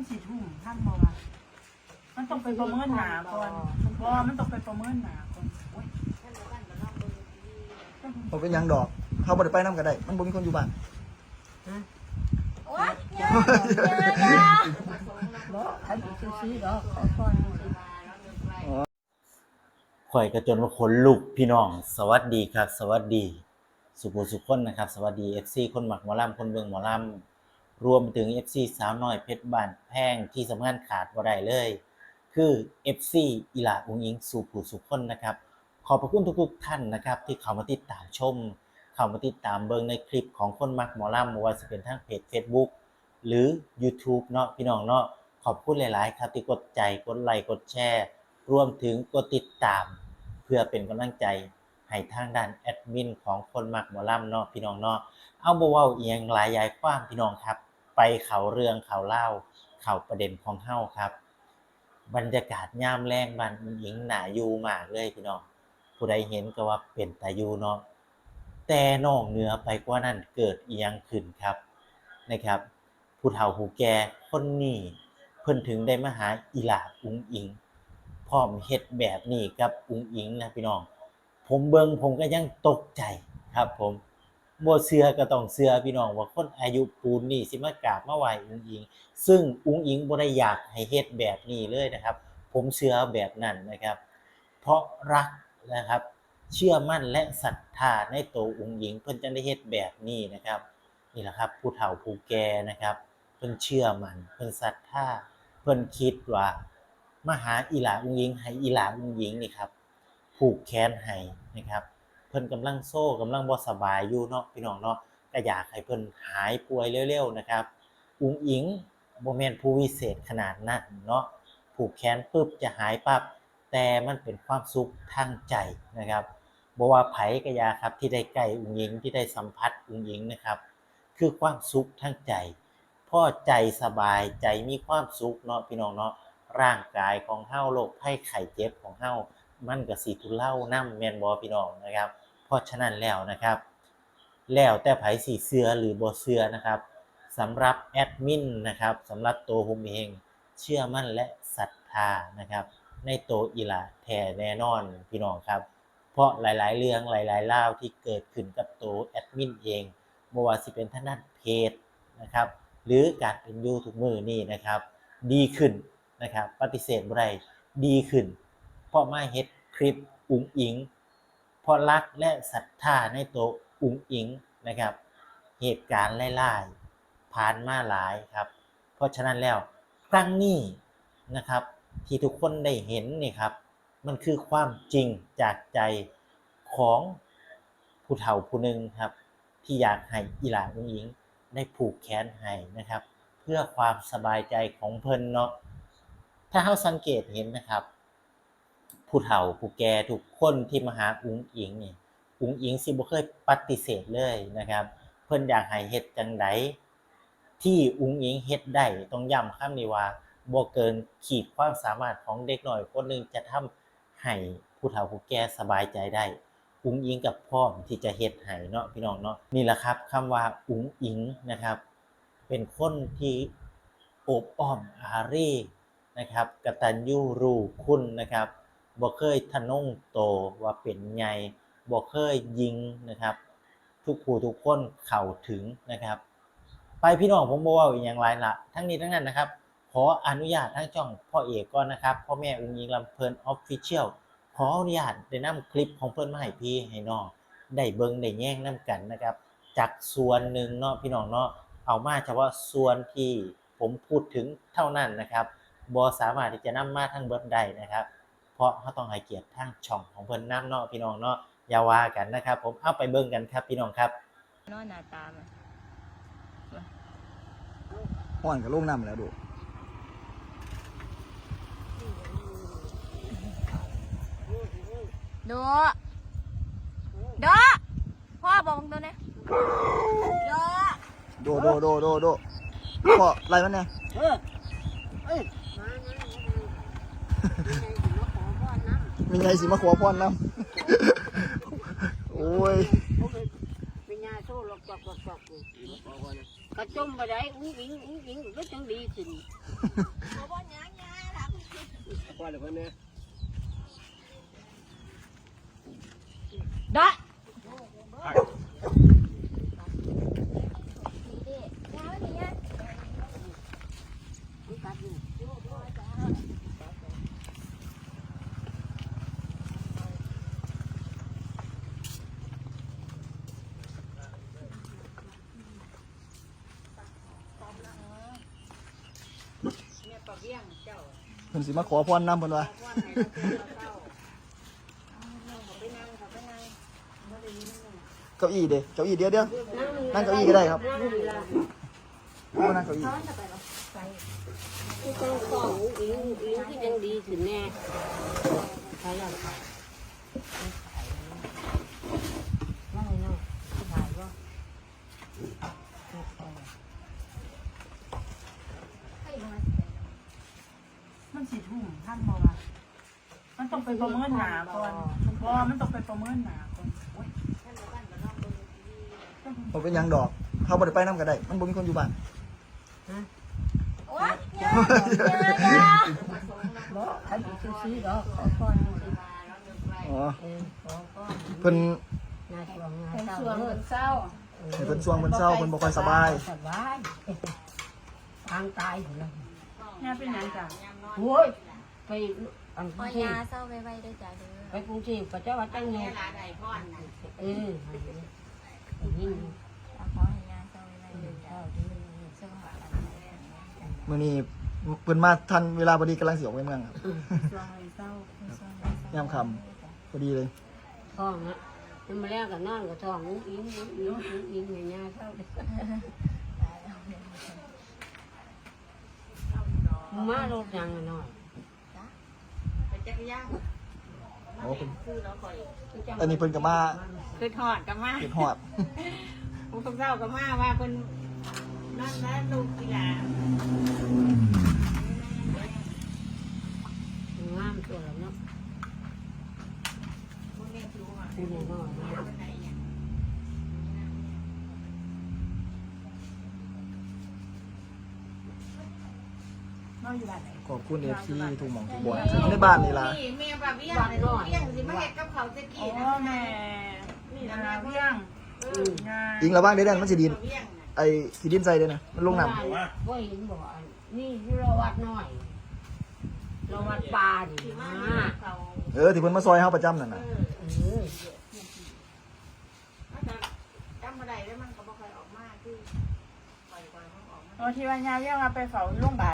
มันสี่ทุ่มท่านบอกว่ามันต้องไปประเมินหนาก่อนเพราะมันต้องไปประเมินหนาก่อนโอ๊ยบ่เป็นหยังดอก เขาบ่ได้ไปนํก็ได้ มันบ่มีคนอยู่บ้าน โอ๊ยยายายาบอกอันนี้ซื้อๆดอกขอก่อนข่อยกระจนว่าขนลุกพี่น้อง สวัสดีครับ สวัสดี สุขุสุขคนนะครับ สวัสดี FC คนหมักหมอลำคนเบิ่งหมอลำ รวมไปถึง FC สาวน้อยเพชรบ้านแพงที่สำคัญขาดบ่ได้เลย คือ FC อีหลาอุงอิงสุขุสุขคนนะครับ ขอบพระคุณทุกๆท่านนะครับ ที่เข้ามาติดตามชม เข้ามาติดตามเบิงในคลิปของคนมักหมอลำไม่ว่าจะเป็นทางเพจ Facebook หรือ YouTube เนาะพี่น้องเนาะขอบคุณหลาย ๆ ครับที่กดใจกดไลค์กดแชร์ รวมถึงกดติดตาม เพื่อเป็นกำลังใจให้ทางด้านแอดมินของคนมักหมอลำเนาะพี่น้องเนาะเอาบ่เว้าเอียงหลายยายความพี่น้องครับ ไปเขาเรื่องเขาเล่า เขาประเด็นของเฮาครับ บรรยากาศย่ามแรงบ้านอิหญิงหนาอยู่มากเลยพี่น้องผู้ใดเห็นก็ว่าเป็นตาอยู่เนาะแต่นอกเหนือไปกว่านั้นเกิดอียังขึ้นครับนะครับผู้เฒ่าผู้แก่คนนี้เพิ่นถึงได้มาหาอีหลาอุงอิงพร้อมเฮ็ดแบบนี้กับอุงอิงนะพี่น้อง ผมเบิงผมก็ยังตกใจครับผม บ่เชื่อก็ต้องเชื่อพี่น้องว่าคนอายุปูนนี่สิมากราบมาไหว้อุ้งอิง ซึ่งอุ้งอิงบ่ได้อยากให้เฮ็ดแบบนี้เลยนะครับ ผมเชื่อแบบนั้นนะครับ เพราะรักนะครับเชื่อมั่นและศรัทธาในตัวอุงอิงเพิ่นจะได้เฮ็ดแบบนี้นะครับนี่แหละครับผู้เฒ่าผู้แก่นะครับ เพิ่นเชื่อมั่นเพิ่นศรัทธาเพิ่นคิดว่ามาหาอีหลาอุงยิงให้อีหลาอุงยิงนี่ครับผูกแขนให้นะครับ เพิ่นกำลังโซ่กำลังบ่สบายอยู่เนาะพี่น้องเนาะก็อยากให้เพิ่นหายป่วยเร็วๆนะครับ อุงอิงบ่แม่นผู้วิเศษขนาดนั้นเนาะผูกแขนปุ๊บจะหายปั๊บแต่มันเป็นความสุขทางใจนะครับบ่ว่าไผก็อยาครับที่ได้ใกล้อุงอิงที่ได้สัมผัสอุงอิงนะครับ คือความสุขทางใจพ่อใจสบายใจมีความสุขเนาะพี่น้องเนาะร่างกายของเฮาโรคภัยไข้เจ็บของเฮามันก็สิทุเลานํแม่นบ่พี่น้องนะครับ เพราะฉะนั้นแล้วนะครับ แล้วแต่ไผสิเชื่อหรือบ่เชื่อนะครับสำหรับแอดมินนะครับสำหรับตัวผมเองเชื่อมั่นและศรัทธานะครับ ในตัวอีลาแท้แน่นอนพี่น้องครับ เพราะหลาย ๆ เรื่องหลายๆเล่าที่เกิดขึ้นกับตัวแอดมินเองบ่ว่าสิเป็นทางด้านเพจนะครับ หรือการเป็นยูทุกมือนี่นะครับ ดีขึ้นนะครับ ปฏิเสธบ่ได้ดีขึ้น เพราะมาเฮ็ดคลิปอุ๋งอิง ราะรักและศรัทธาในตัวอุ๋งอิงนะครับ เหตุการณ์ไล่ๆผ่านมาหลายครับ เพราะฉะนั้นแล้วครั้งนี้นะครับที่ทุกคนได้เห็นนี่ครับ มันคือความจริงจากใจของผู้เฒ่าผู้หนึ่งครับ ที่อยากให้อีหลาอุ๋งอิงได้ผูกแขนให้นะครับ เพื่อความสบายใจของเพิ่นเนาะถ้าเราสังเกตเห็นนะครับ ผู้เฒ่าผู้แก่ทุกคนที่มาหาอุ๋งอิงนี่อุ๋งอิงสิบ่เคยปฏิเสธเลยนะครับ เพิ่นอยากให้เฮ็ดจังไดที่อุ๋งอิงเฮ็ดได้ต้องย้ำคำนี้ว่าบ่เกินขีดความสามารถของเด็กหน้อยคนหนึงจะทำให้ผู้เฒ่าผู้แก่สบายใจได้อุ๋งอิงกับพร้อมที่จะเฮ็ดให้เนาะพี่น้องเนาะนี่แหละครับคำว่าอุ๋งอิงนะครับ เป็นคนที่โอบอ้อมอารีนะครับกตัญญูรู้คุณนะครับ บ่เคยทะนงโตว่าเป็นใหญ่บ่เคยยิงนะครับ ทุกผู้ทุกคนเข้าถึงนะครับ ไปพี่น้องผมบ่เว้าอีกอย่างไรละทั้งนี้ทั้งนั้นนะครับ ขออนุญาตทั้งช่องพ่อเอกก่อนนะครับพ่อแม่อุ้งยิงลำเพลินออฟฟิเชียลขออนุญาตได้นำคลิปของเพิ่นมาให้พี่ให้น้องได้เบิงได้แย่งนํกันนะครับ จากส่วนหนึ่งเนาะพี่น้องเนาะเอามาเฉพาะส่วนที่ผมพูดถึงเท่านั้นนะครับบ่สามารถที่จะนำมาทั้งเบิดได้นะครับ ราะเขาต้องให้เกียรติทางช่องของเพิ่นนํเนาะพี่น้องเนาะอย่าว่ากันนะครับ ผมเอาไปเบิ่งกันครับพี่น้องครับนอนหน้าตามันห้อนกับลงน้ำแล้วดูโดโดพ่อบอกตัวนี้โดโดโดโดโดโดพ่อไล่มันเนี่ยมี มีไงสิมาขอพรน้ำโอ้ยมีงาโซ่หลอกหลอกหลอกหลอกกระจมไปได้อุ้งอิงอุ้งอิงก็จังดีสิขอพรยาญาลัขว่าเลยคนเนี่ยได้อ เพิ่นสิมาขอพรนำเพิ่นว่าเก้าอี้เด้เก้าอี้เดี๋ยวเดี๋ยวนั่งเก้าอี้ก็ได้ครับบ่นั่งเก้าอี้ที่ต้องฟ้องอุ้งอิงอุ้งอิงก็จังดีขึ้นแน่ใช่แล้วว่าไงเนาะถ่ายว่า มันสี่ทุ่มท่านบอกว่ามันต้องไปประเมินหนาก่อนเพราะว่ามันต้องไปประเมินหนาก่อนโอ้ยบ่เป็นหยังดอก เขาบ่ได้ไปนํก็ได้ มันบ่มีคนอยู่บ้าน โอ๊ยอย่าอย่าอย่าบ่อันนี้ซื้อๆดอกขอพรอ๋อ เออขอพรเพิ่นงานช่วงงานส่วนเศร้าเศร้าให้เพิ่นช่วงเพิ่นเศร้าเพิ่นบ่ค่อยสบาย สบายทางตายอยู่แล้ว เนี่ยเป็นหยังจ้ะโอ้ยไปอันกพรุองเทยาพเศร้าไว้ๆได้อจ้ะเด้อไปกรุงเทพก็จะว่าจังไงเออนี่เอาขอให้ยาเศร้าไว้ๆเด้อจ้ะเศร้าหาอะไรมื้อนี้เพิ่นมาทันเวลาพอดีกำลังสิออกไปเมืองครับส่วนเศร้าส่วนเศร้ยามค่ำพอดีเลยท้องนะมันมาแล้วก็นอนก็ท้องอุ้งอิงอุ้งอิงอุ้งอิงอย่างเงี้ยเข้า มาลดยังหน่อยโอ้เพิ่นอันนี้เพิ่นก็มาคือทอดกับมาเฮ็ดฮอดผมกับเศร้ากับมาว่าเป็นนั่นนะลูกกีฬางามตัวแล้วเนาะคุณแน่นอน เราอยู่บ้านไหนขอบคุณ FC ทุกหม่องทุกบ่อนในบ้านนี่ล่ะแม่ปลาเบี้ยเลยลูกเบี้ยสิมาเฮ็ดกับเขาจะโอ้กี่นะแม่นี่นะเพียงอืมงานอิงระวังเด้อเด้อมันสิดินเบี้ยไอ้สิดินใส่เด้อนะ มันลงน้ำว่าเห็นบอกนี่ที่เราวัดน้อยเราวัดปลาดิมาเขาเออที่เพิ่นมาซอยเฮาประจำนั่นน่ะเออจำบ่ได้แล้วมันก็บ่ค่อยออกมาคือปล่อยก่อนมันออกมาโอ้ที่ว่ายาเรียกว่าไปเฝ้าโรงพยาบาล